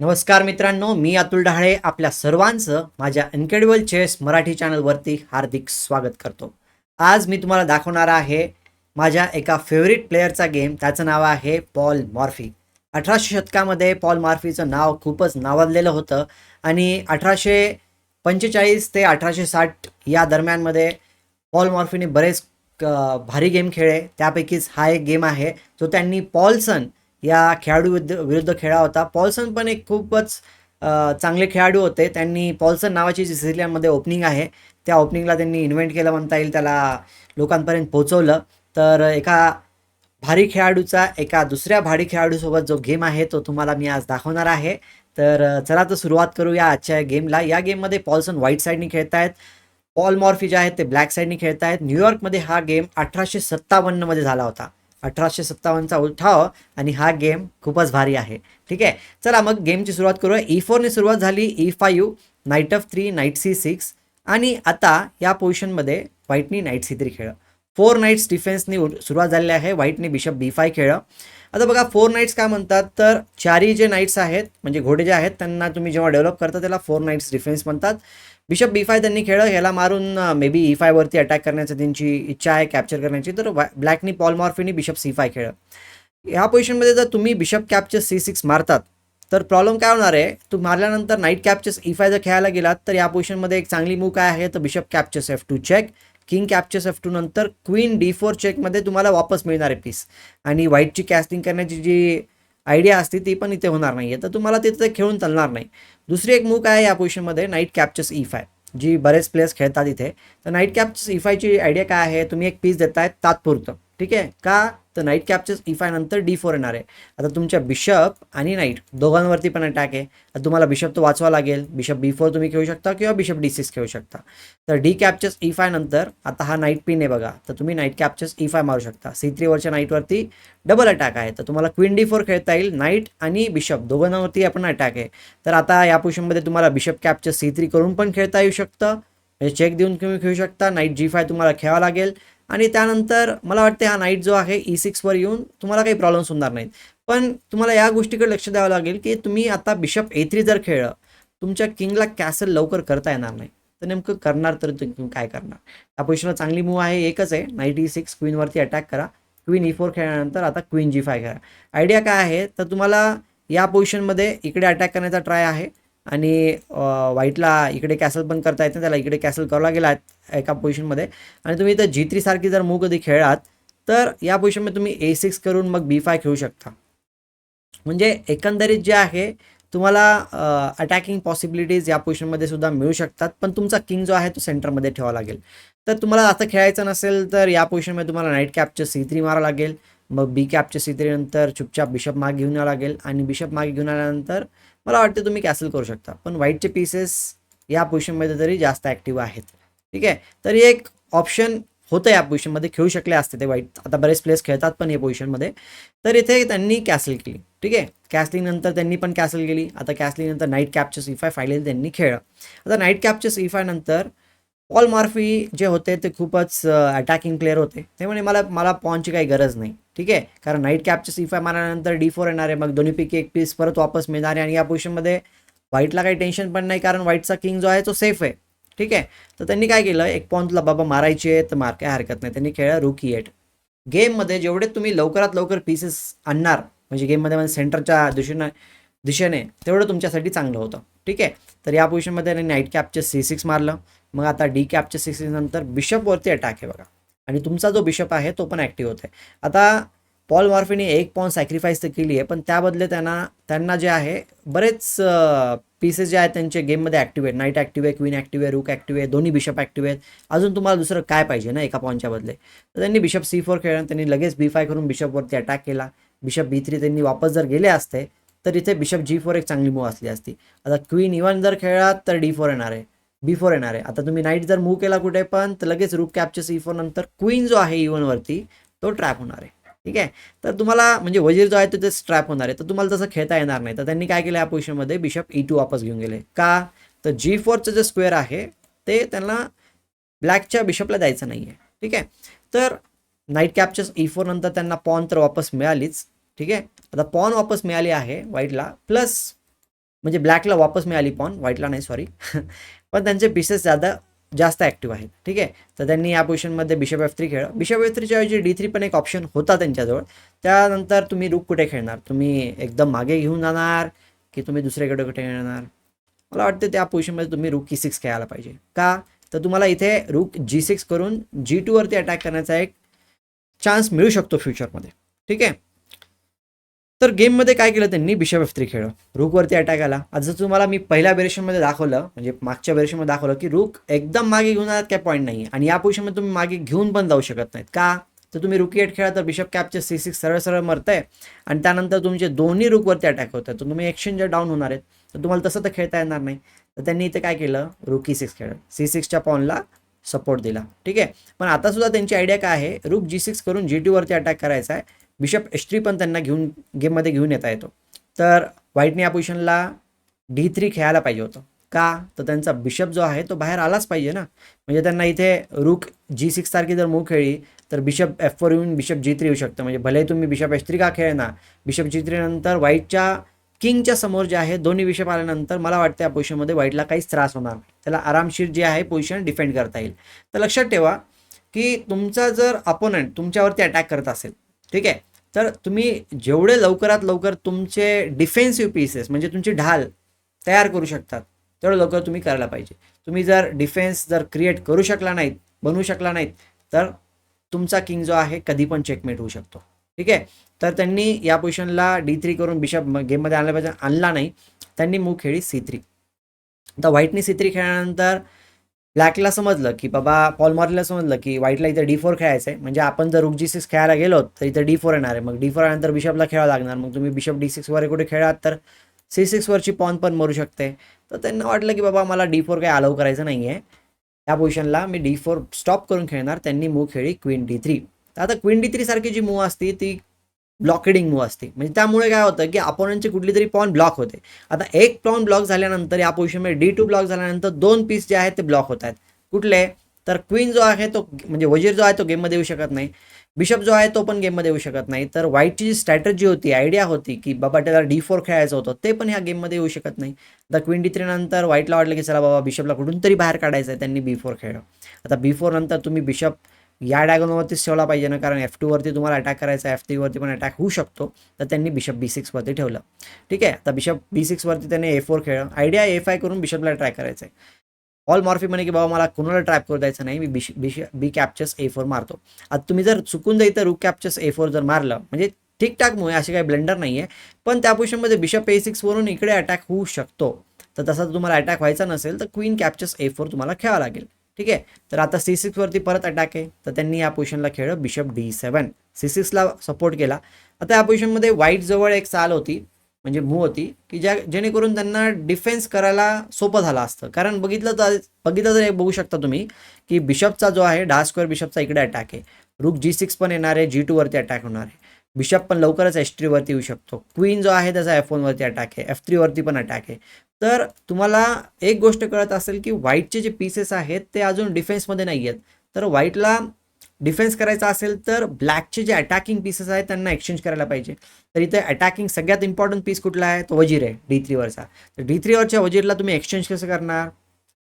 नमस्कार मित्रांनो मी अतुल डहाळे आपल्या सर्वांचं माझ्या इनक्रेडिबल चेस मराठी चॅनलवरती हार्दिक स्वागत करतो. आज मी तुम्हाला दाखवणार आहे माझ्या एका फेवरेट प्लेअरचा गेम त्याचं नाव आहे पॉल मॉर्फी. अठराशे शतकामध्ये पॉल मॉर्फीचं नाव खूपच नावाजलेलं होतं आणि अठराशे पंचेचाळीस ते अठराशे साठ या दरम्यानमध्ये पॉल मॉर्फीने बरेच भारी गेम खेळले. त्यापैकीच हा एक गेम आहे जो त्यांनी पॉलसन या खेळाडू विरुद्ध विरुद्ध होता. पॉल्सन पण एक खूपच चांगले खेळाडू होते. त्यांनी पॉल्सन नावाची जी सिरियलमध्ये ओपनिंग आहे त्या ओपनिंगला त्यांनी इन्व्हेंट केलं म्हणता येईल. त्याला लोकांपर्यंत पोहोचवलं. तर एका भारी खेळाडूचा एका दुसऱ्या भारी खेळाडूसोबत जो गेम आहे तो तुम्हाला मी आज दाखवणार आहे. तर चला तर सुरुवात करूया आजच्या गेमला या गेममध्ये पॉल्सन व्हाईट साईडनी खेळतायत. पॉल मॉर्फी जे आहेत ते ब्लॅक साईडनी खेळतायत. न्यूयॉर्कमध्ये हा गेम अठराशे सत्तावन्नमध्ये झाला होता. अठराशे सत्तावन्नचा उठाव आणि हा गेम खूपच भारी आहे. ठीक आहे? चला मग गेमची सुरुवात करूया. E ई फोरने सुरुवात झाली E five knight F three knight C six आणि आता या पोझिशनमध्ये व्हाईटनी नाईट सी थ्री खेळलं. फोर नाईट्स डिफेन्सनी सुरुवात झालेली आहे. व्हाईटने बिशप बी फाय खेळलं. आता बघा फोर नाईट्स काय म्हणतात? तर चारी जे नाईट्स आहेत म्हणजे घोडे जे आहेत त्यांना तुम्ही जेव्हा डेव्हलप करता त्याला फोर नाईट्स डिफेन्स म्हणतात. बिशप बी फाय त्यांनी खेळलं ह्याला मारून मे बी ई फायवरती अटॅक करण्याची त्यांची इच्छा आहे कॅप्चर करण्याची. तर ब्लॅकनी पॉल मॉर्फीनी बिशप सी फाय खेळलं ह्या पोझिशनमध्ये जर तुम्ही बिशप कॅप्चर सी सिक्स मारतात तर प्रॉब्लेम काय होणार आहे? तू मारल्यानंतर नाईट कॅप्चर्स ई फाय जर खेळायला गेलात तर या पोझिशनमध्ये एक चांगली मूव काय आहे तर bishop captures F two check king captures F two नंतर क्वीन डी फोर चेकमध्ये तुम्हाला वापस मिळणार आहे पीस आणि व्हाईटची कॅस्टिंग करण्याची जी आयडिया असते ती पण इथे होणार नाही आहे तर तुम्हाला तिथे खेळून चालणार नाही. दुसरी एक मूक आहे या पोझिशनमध्ये नाईट कॅप्चर्स ई फाय जी बरेच प्लेयर्स खेळतात इथे. तर नाईट कॅप्चर्स ई फायची आयडिया काय आहे? तुम्ही एक पीस देताय तात्पुरतं. ठीक आहे? का तर नाईट कॅपचेच ई फायनंतर डी फोर येणार आहे. आता तुमच्या बिशप आणि नाईट दोघांवरती पण अटॅक आहे. आता तुम्हाला बिशप तो वाचवा लागेल. बिशप बी फोर तुम्ही खेळू शकता किंवा बिशप डी सिक्स खेळू शकता. तर डी कॅपचेस ई फाय नंतर आता हा नाईट पिन आहे बघा. तर तुम्ही नाईट कॅपचेस ई फाय मारू शकता. सी थ्रीवरच्या नाईटवरती डबल अटॅक आहे. तर तुम्हाला क्वीन डी फोर खेळता येईल नाईट आणि बिशप दोघांवरती आपण अटॅक आहे. तर आता या पोझिशनमध्ये तुम्हाला बिशप कॅपचे सी थ्री करून पण खेळता येऊ शकतं. म्हणजे चेक देऊन तुम्ही खेळू शकता. नाईट जी फाय तुम्हाला खेळावं लागेल. आणि त्यानंतर मला वाटते हा नाईट जो आहे e ई सिक्सवर येऊन तुम्हाला काही प्रॉब्लेम्स होणार नाहीत. पण तुम्हाला या गोष्टीकडे लक्ष द्यावं लागेल की तुम्ही आता बिशप ए थ्री जर खेळलं तुमच्या किंगला कॅसल लवकर करता येणार नाही. तर नेमकं करणार तर तुम्ही काय करणार? या पोझिशनला चांगली मूव आहे एकच आहे. नाईट ई सिक्स क्वीनवरती अटॅक करा. क्वीन ई फोर खेळल्यानंतर आता क्वीन जी फाय करा. आयडिया काय आहे? तर तुम्हाला या पोझिशनमध्ये इकडे अटॅक करण्याचा ट्राय आहे. आणि व्हाईटला इकडे कॅसल पण करता येतं त्याला इकडे कॅसल करावं लागेल एका पोझिशनमध्ये आणि तुम्ही इथं जी थ्री सारखी जर मूव कधी खेळलात तर या पोझिशनमध्ये तुम्ही ए सिक्स करून मग बी फाय खेळू शकता. म्हणजे एकंदरीत जे आहे तुम्हाला अटॅकिंग पॉसिबिलिटीज या पोझिशनमध्ये सुद्धा मिळू शकतात पण तुमचा किंग जो आहे तो सेंटरमध्ये ठेवावा लागेल. तर तुम्हाला आता खेळायचं नसेल तर या पोझिशनमध्ये तुम्हाला नाईट कॅपचे सी थ्री मारावं लागेल. मग बी कॅपचे सी थ्री नंतर चुपचाप बिशप मागे घेऊन यावं लागेल. आणि बिशप मागे घेऊन आल्यानंतर मला वाटते तुम्ही कॅन्सल करू शकता. पण व्हाईटचे पीसेस या पोझिशनमध्ये तरी जास्त ॲक्टिव्ह आहेत. ठीक आहे? तरी एक ऑप्शन होतं या पोझिशनमध्ये खेळू शकले असते ते वाईट आता बरेच प्लेस खेळतात पण या पोझिशनमध्ये तर इथे त्यांनी कॅसल केली. ठीक आहे? कॅसलिंगनंतर त्यांनी पण कॅसल केली. आता कॅसलिंगनंतर नाईट कॅप्चर सी फाय त्यांनी खेळलं. आता नाईट कॅप्चर सी नंतर पॉल मार्फी जे होते ते खूपच अटॅकिंग प्लेअर होते. ते म्हणे मला मला पॉनची काही गरज नाही. ठीक आहे? कारण नाईट कॅपचे सी फाय मारल्यानंतर डी फोर येणार आहे मग दोन्हीपैकी एक पीस परत वापस मिळणार आहे आणि या पोझिशनमध्ये व्हाईटला काही टेन्शन पण नाही कारण व्हाईटचा किंग जो आहे तो सेफ आहे. ठीक आहे? तर त्यांनी काय केलं? एक पॉनला बाबा मारायची आहे तर मार काय हरकत नाही. त्यांनी खेळलं रुकी एट गेममध्ये जेवढे तुम्ही लवकरात लवकर पीसेस आणणार म्हणजे गेममध्ये म्हणजे सेंटरच्या दिशेने दिशेने तेवढं तुमच्यासाठी चांगलं होतं. ठीक आहे? तर या पोझिशनमध्ये त्यांनी नाईट कॅपचे सी सिक्स मारलं. मग आता डी कॅपच्या सिक्स नंतर बिशपवरती अटॅक आहे बघा. आणि तुमचा जो बिशप आहे तो पण ॲक्टिव्ह होत आहे आता पॉल मॉर्फीने एक पॉन सॅक्रिफाईस तर केली आहे पण त्याबदले त्यांना त्यांना जे आहे बरेच पीसेस जे आहेत त्यांचे गेममध्ये ॲक्टिव्ह आहेत. नाईट ॲक्टिव्ह आहे क्वीन ॲक्टिव्ह आहे रूक ॲक्टिव्ह आहे दोन्ही बिशप ॲक्टिव्ह आहेत. अजून तुम्हाला दुसरं काय पाहिजे ना एका पॉनच्या बदले? तर त्यांनी बिशप सी फोर खेळलं त्यांनी लगेच बी फाय करून बिशपवरती अटॅक केला. बिशप बी थ्री त्यांनी वापस जर गेले असते तर इथे बिशप जी फोर एक चांगली मूव असली असती. आता क्वीन इवन जर खेळलात तर डी फोर येणार आहे. बिफोर येणार आहे. आता तुम्ही नाईट जर मूव केला कुठे पण तर लगेच रूप कॅप्चर सी फोर नंतर क्वीन जो आहे इव्हनवरती तो ट्रॅप होणार आहे. ठीक आहे? तर तुम्हाला म्हणजे वजीर जो आहे तो तेच ट्रॅप होणार आहे. तर तुम्हाला तसं खेळता येणार नाही. तर त्यांनी काय केलं या पोझिशनमध्ये बिशप ई टू वापस घेऊन गेले. का? तर जी फोरचं जे स्क्वेअर आहे ते त्यांना ब्लॅकच्या बिशपला द्यायचं नाही आहे ठीक आहे? तर नाईट कॅप्चर्स ई फोर नंतर त्यांना पॉन तर वापस मिळालीच. ठीक आहे? आता पॉन वापस मिळाली आहे व्हाईटला प्लस म्हणजे ब्लॅकला वापस मिळाली पॉन व्हाईटला नाही सॉरी पण त्यांचे पीसेस ज्यादा जास्त ॲक्टिव्ह आहेत. ठीक आहे? तर त्यांनी या पोझिशनमध्ये बिशप एफ थ्री खेळ बिशप एफ थ्रीच्या ऐवजी डी थ्री पण एक ऑप्शन होता त्यांच्याजवळ. त्यानंतर तुम्ही रूक कुठे खेळणार? तुम्ही एकदम मागे घेऊन जाणार की तुम्ही दुसरीकडे कुठे खेळणार? मला वाटतं त्या पोझिशनमध्ये तुम्ही रूक की सिक्स खेळायला पाहिजे. का? तर तुम्हाला इथे रूक जी सिक्स करून जी टूवरती अटॅक करण्याचा एक चान्स मिळू शकतो फ्युचरमध्ये ठीक आहे? तर गेममध्ये काय केलं त्यांनी? बिशप एफ थ्री खेळलं. रूकवरती अटॅक आला. आज जर तुम्हाला मी पहिल्या बेरेशनमध्ये दाखवलं म्हणजे मागच्या बेरेशनमध्ये दाखवलं की रूक एकदम मागे घेऊन आलात काय पॉईंट नाही आणि या पोझिशनमध्ये तुम्ही मागे घेऊन पण जाऊ शकत नाहीत. का? तर तुम्ही रुकी एट खेळा तर बिशप कॅपचे सी सिक्स सरळ सरळ मरतंय. आणि त्यानंतर तुमचे दोन्ही रूकवरती अटॅक होत आहे तर तुम्ही एक्सचेंजर डाऊन होणार आहेत. तर तुम्हाला तसं तर खेळता येणार नाही. तर त्यांनी इथे काय केलं? रुकी सिक्स खेळलं. सी सिक्सच्या पॉनला सपोर्ट दिला. ठीक आहे? पण आता सुद्धा त्यांची आयडिया काय आहे? रूक जी सिक्स करून जी टीवरती अटॅक करायचा आहे बिशप एच थ्री पण त्यांना घेऊन गेममध्ये घेऊन येता येतो. तर व्हाईटने या पोझिशनला डी थ्री खेळायला पाहिजे होतं. का? तर त्यांचा बिशप जो आहे तो बाहेर आलाच पाहिजे ना. म्हणजे त्यांना इथे रूक जी सिक्स सारखी जर मूव खेळली तर बिशप एफ फोर येऊन बिशप जी थ्री येऊ शकतं. म्हणजे भले तुम्ही बिशप एच थ्री का खेळणार बिशप जी थ्री नंतर व्हाईटच्या किंगच्या समोर जे आहे दोन्ही बिशप आल्यानंतर मला वाटतं या पोझिशनमध्ये व्हाईटला काहीच त्रास होणार नाही. त्याला आरामशीर जे आहे पोझिशन डिफेंड करता येईल. तर लक्षात ठेवा की तुमचा जर अपोनंट तुमच्यावरती अटॅक करत असेल ठीक आहे? तर तुम्ही जेवढे लवकरात लवकर तुमचे डिफेन्सिव्ह पीसेस म्हणजे तुमची ढाल तयार करू शकतात तेवढं लवकर तुम्ही करायला पाहिजे. तुम्ही जर डिफेन्स जर क्रिएट करू शकला नाहीत बनवू शकला नाहीत तर तुमचा किंग जो आहे कधी पण चेकमेट होऊ शकतो. ठीक आहे? तर त्यांनी या पोझिशनला डी थ्री करून बिशप गेममध्ये आणल्या पाहिजे आणला नाही. त्यांनी मूव खेळी सी थ्री आता व्हाईटनी सी थ्री खेळल्यानंतर ब्लॅकला समजलं की बाबा पॉलमॉरला समजलं की व्हाईटला इथं डी फोर खेळायचं आहे म्हणजे आपण जर रुक जी सिक्स खेळायला गेलो तर इथं डी फोर येणार आहे. मग डी फोर आल्यानंतर बिशपला खेळावं लागणार. मग तुम्ही बिशप डी सिक्सवर कुठे खेळात तर सी सिक्सवरची पॉन पण मरू शकते. तर त्यांना वाटलं की बाबा मला डी फोर काही अलाव करायचं नाही आहे त्या पोझिशनला मी डी फोर स्टॉप करून खेळणार. त्यांनी मूव खेळली क्वीन डी थ्री तर आता क्वीन डी थ्री सारखी जी मूव असते ती ब्लॉकेडिंग मूव्ह असते. म्हणजे त्यामुळे काय होतं की अपोनंटची कुठली तरी पॉन ब्लॉक होते. आता एक पॉन ब्लॉक झाल्यानंतर या पोझिशनमध्ये डी टू ब्लॉक झाल्यानंतर दोन पीस जे आहेत ते ब्लॉक होत आहेत. कुठले? तर क्वीन जो आहे तो म्हणजे वजीर जो आहे तो गेममध्ये येऊ शकत नाही. बिशप जो आहे तो पण गेममध्ये येऊ शकत नाही. तर व्हाईटची जी स्ट्रॅटजी होती आयडिया होती की बाबा त्याला डी फोर खेळायचं होतं ते पण ह्या गेममध्ये येऊ शकत नाही. आता क्वीन डी थ्री नंतर व्हाईटला वाटलं की चला बाबा बिशपला कुठून तरी बाहेर काढायचं आहे त्यांनी बी फोर खेळलं. आता बी फोर नंतर तुम्ही बिशप या डायगोनवरतीच ठेवला पाहिजे ना कारण एफ टूवरती तुम्हाला अटॅक करायचा आहे एफ थ्रीवरती पण अटॅक होऊ शकतो. तर त्यांनी बिशप बी सिक्सवरती ठेवलं. ठीक आहे? आता बिशप बी सिक्सवरती त्यांनी ए फोर खेळलं. आयडिया ए फाय करून बिशपला ट्राय करायचं आहे. ऑल मॉर्फी म्हणे की बाबा मला कुणाला ट्रॅप करू द्यायचं नाही? मी बिश बिश बी कॅप्चर्स ए फोर मारतो. आता तुम्ही जर चुकून जाई तर रूक कॅप्चर्स ए फोर जर मारलं म्हणजे ठीकठाक मुळे असे काही ब्लेंडर नाही आहे पण त्या पोझिशनमध्ये बिशप ए सिक्सवरून इकडे अटॅक होऊ शकतो. तर तसा तुम्हाला अटॅक व्हायचा नसेल तर क्वीन कॅप्चर्स ए फोर तुम्हाला खेळावं लागेल. ठीक आहे? तर आता सी सिक्सवरती परत अटॅक आहे. तर त्यांनी या पोझिशनला खेळलं बिशप डी सेवन सी सिक्सला सपोर्ट केला. आता या पोझिशनमध्ये वाईट जवळ एक चाल होती म्हणजे मूव होती की ज्या जेणेकरून त्यांना डिफेन्स करायला सोपं झालं असतं. कारण बघितलं तर बघितलं तर बघू शकता तुम्ही की बिशपचा जो आहे डा स्क्वेअर बिशपचा इकडे अटॅक आहे. रुक जी सिक्स पण येणार आहे जी टूवरती अटॅक होणार आहे. बिशप पण लवकरच एच थ्रीवरती येऊ शकतो. क्वीन जो आहे त्याचा एफ वनवरती अटॅक आहे. एफ थ्रीवरती पण अटॅक आहे. तर तुम्हाला एक गोष्ट कळत असेल की व्हाईटचे जे पीसेस आहेत ते अजून डिफेन्समध्ये नाही आहेत. तर व्हाईटला डिफेन्स करायचा असेल तर ब्लॅकचे जे अटॅकिंग पीसेस आहेत त्यांना एक्सचेंज करायला पाहिजे. तर इथे अटॅकिंग सगळ्यात इम्पॉर्टंट पीस कुठला आहे? तो वजीर आहे डी थ्रीवरचा तर डी थ्रीवरच्या वजीरला तुम्ही एक्सचेंज कसं करणार?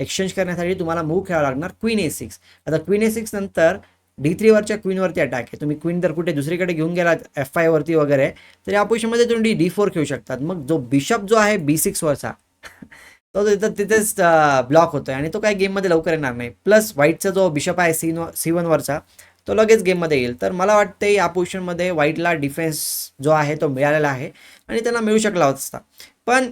एक्सचेंज करण्यासाठी तुम्हाला मूव खेळावं लागणार क्वीन ए सिक्स आता क्वीन ए सिक्स नंतर डी थ्रीवरच्या क्वीनवरती अटॅक आहे. तुम्ही क्वीन जर कुठे दुसरीकडे घेऊन गेलात एफ आयवरती वगैरे तर या पोझिशनमध्ये तुम्ही डी फोर खेळू शकतात. मग जो बिशप जो आहे बी सिक्सवरचा तो तिथं तिथेच ब्लॉक होतोय आणि तो काही गेममध्ये लवकर येणार नाही. प्लस व्हाईटचा जो बिशप आहे सी सी वनवरचा तो लगेच गेममध्ये येईल. तर मला वाटते या पोझिशनमध्ये व्हाईटला डिफेन्स जो आहे तो मिळालेला आहे आणि त्यांना मिळू शकला असता. पण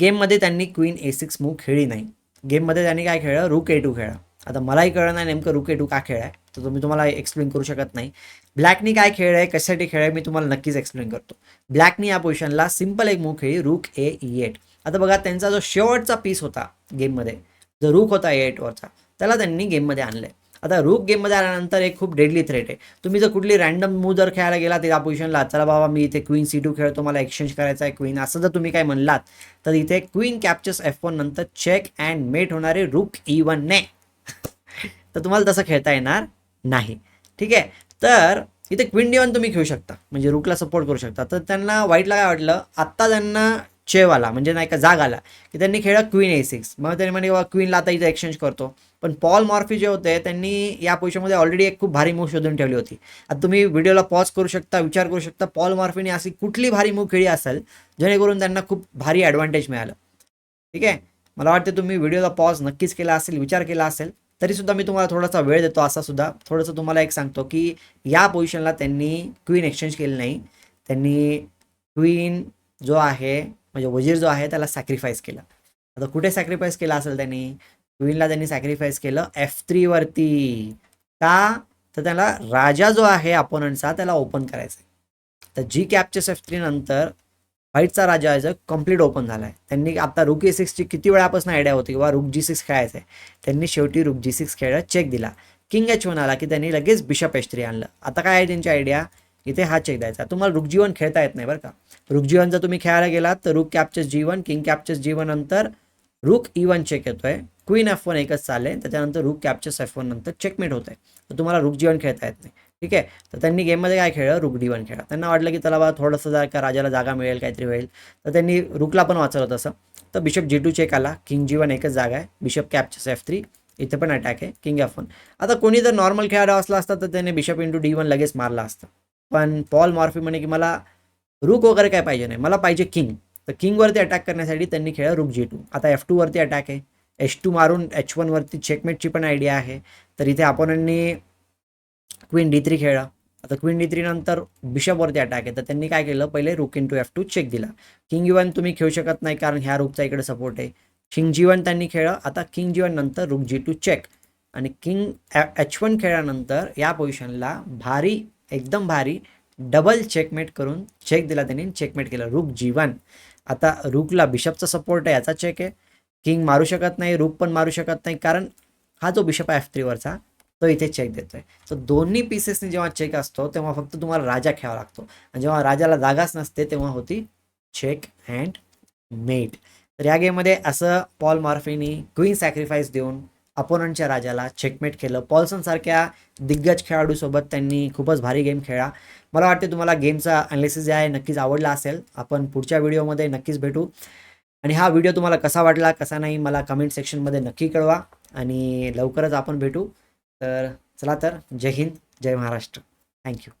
गेममध्ये त्यांनी क्वीन ए सिक्स मूव खेळली नाही. गेममध्ये त्यांनी काय खेळलं? रूक ए टू खेळा आता मलाही कळलं नाही नेमकं रूक ए टू का खेळ आहे तर तुम्ही तुम्हाला एक्सप्लेन करू शकत नाही. ब्लॅकनी काय खेळ आहे कशासाठी खेळ आहे मी तुम्हाला नक्कीच एक्सप्लेन करतो. ब्लॅकनी या पोझिशनला सिंपल एक मूव खेळी रूक ए ई एट आता बघा त्यांचा जो शेवटचा पीस होता गेममध्ये जो रूक होता ए एटवरचा त्याला त्यांनी गेममध्ये आणलं आहे आता रूक गेममध्ये आल्यानंतर एक खूप डेडली थ्रेट आहे. तुम्ही जर कुठली रँडम मूव जर खेळायला गेला त्या पोझिशनला चला बाबा मी इथे क्वीन सी टू खेळतो मला एक्सचेंज करायचा आहे क्वीन असं जर तुम्ही काय म्हणलात तर इथे क्वीन कॅप्चर्स एफ वन नंतर चेक अँड मेट होणारे रूक ई वन ने. तर तुम्हाला तसं खेळता येणार नाही. ठीक आहे? तर इथे क्वीन डी वन तुम्ही खेळू शकता. म्हणजे रूकला सपोर्ट करू शकता. तर त्यांना वाईटला काय वाटलं? आत्ता त्यांना चेव आला. म्हणजे नाही का जाग आला. की त्यांनी खेळलं क्वीन ए सिक्स मग त्यांनी म्हणे क्वीनला आता इथे एक्सचेंज करतो. पण पॉल मॉर्फी जे होते त्यांनी या पोझिशनमध्ये ऑलरेडी एक खूप भारी मूव शोधून ठेवली होती. आता तुम्ही व्हिडिओला पॉज करू शकता विचार करू शकता. पॉल मॉर्फीने अशी कुठली भारी मूव खेळी असेल जेणेकरून त्यांना खूप भारी ॲडव्हान्टेज मिळालं. ठीक आहे? मला वाटतं तुम्ही व्हिडिओला पॉज नक्कीच केला असेल विचार केला असेल तरीसुद्धा मी तुम्हाला थोडासा वेळ देतो असा सुद्धा. थोडंसं तुम्हाला एक सांगतो की या पोझिशनला त्यांनी क्वीन एक्सचेंज केली नाही. त्यांनी क्वीन जो आहे म्हणजे वजीर जो आहे त्याला सॅक्रिफाईस केला. आता कुठे सॅक्रिफाईस केला असेल त्यांनी? क्वीनला त्यांनी सॅक्रिफाईस केलं एफ थ्रीवरती का? तर त्याला राजा जो आहे अपोनंटचा त्याला ओपन करायचा आहे तर जी कॅपचेस एफ थ्री नंतर व्हाईटचा राजा आहे कंप्लीट ओपन झाला आहे. त्यांनी आता रुक ए सिक्सची किती वेळापासून आयडिया होती किंवा रुक जी सिक्स खेळायचं आहे? त्यांनी शेवटी रुक जी सिक्स खेळायला चेक दिला. किंग एच वन आला की त्यांनी लगेच बिशप एच थ्री आणलं. आता काय आहे त्यांची आयडिया इथे हा चेक द्यायचा. तुम्हाला रुक जीवन खेळता येत नाही बरं का? रुक जीवन जर तुम्ही खेळायला गेलात तर रुक कॅप्चर्स जीवन किंग कॅप्चर्स जीवन नंतर रुक ई वन चेक येतोय. क्वीन एफ वन एकच चालले त्याच्यानंतर रुक कॅप्चर्स एफ वन नंतर चेकमेट होत आहे तर तुम्हाला रुक जीवन खेळता येत नाही. ठीक आहे? तर त्यांनी गेममध्ये काय खेळलं? रुक डी वन खेळा त्यांना वाटलं की त्याला बा थोडंसं जर का राजाला जागा मिळेल काहीतरी होईल. तर त्यांनी रुकला पण वाचवलं तसं. तर बिशप जी टू चेक आला. किंग जी वन एकच जागा आहे. बिशप कॅप्चर्स एफ थ्री इथे पण अटॅक आहे. किंग एफ वन आता कोणी जर नॉर्मल खेळाडू असला असता तर त्याने बिशप इंटू डी वन लगेच मारला असतं. पण पॉल मॉर्फी म्हणे की मला रुक वगैरे काय पाहिजे नाही. मला पाहिजे किंग तर किंगवरती अटॅक करण्यासाठी त्यांनी खेळलं रुक जी टू आता एफ टूवरती अटॅक आहे. एच टू मारून एच वनवरती चेकमेटची पण आयडिया आहे. तर इथे अपोनंटनी क्वीन डी थ्री खेळला. आता क्वीन डी थ्री नंतर बिशपवरती अटॅक आहे. तर त्यांनी काय केलं? पहिले rook in to F two check दिला. किंग जी तुम्ही खेळू शकत नाही कारण ह्या रुकचा इकडे सपोर्ट आहे. किंग जी वन त्यांनी खेळलं. आता किंग जी वन नंतर रुक जी टू चेक आणि किंग एच वन खेळल्यानंतर या पोझिशनला भारी एकदम भारी डबल चेकमेट करून चेक दिला त्यांनी चेकमेट केलं रुक जी वन आता रुकला बिशपचा सपोर्ट आहे याचा चेक आहे. किंग मारू शकत नाही रुक पण मारू शकत नाही कारण हा जो बिशप आहे एफ थ्रीवरचा तो इथे चेक देतोय. तर दोन्ही पीसेसनी जेव्हा चेक असतो तेव्हा फक्त तुम्हाला राजा खेळावा लागतो. आणि जेव्हा राजाला जागाच नसते तेव्हा होती चेक अँड मेट तर या गेममध्ये असं पॉल मॉर्फीनी क्वीन सॅक्रिफाईस देऊन अपोनंटच्या राजाला चेकमेट केलं. पॉल्सन सारख्या दिग्गज खेळाडूसोबत त्यांनी खूपच भारी गेम खेळला. मला वाटते तुम्हाला गेमचा अनालिसिस जे आहे नक्कीच आवडला असेल. आपण पुढच्या व्हिडिओमध्ये नक्कीच भेटू. आणि हा व्हिडिओ तुम्हाला कसा वाटला कसा नाही मला कमेंट सेक्शनमध्ये नक्की कळवा. आणि लवकरच आपण भेटू. तर चला तर जय हिंद जय महाराष्ट्र. Thank you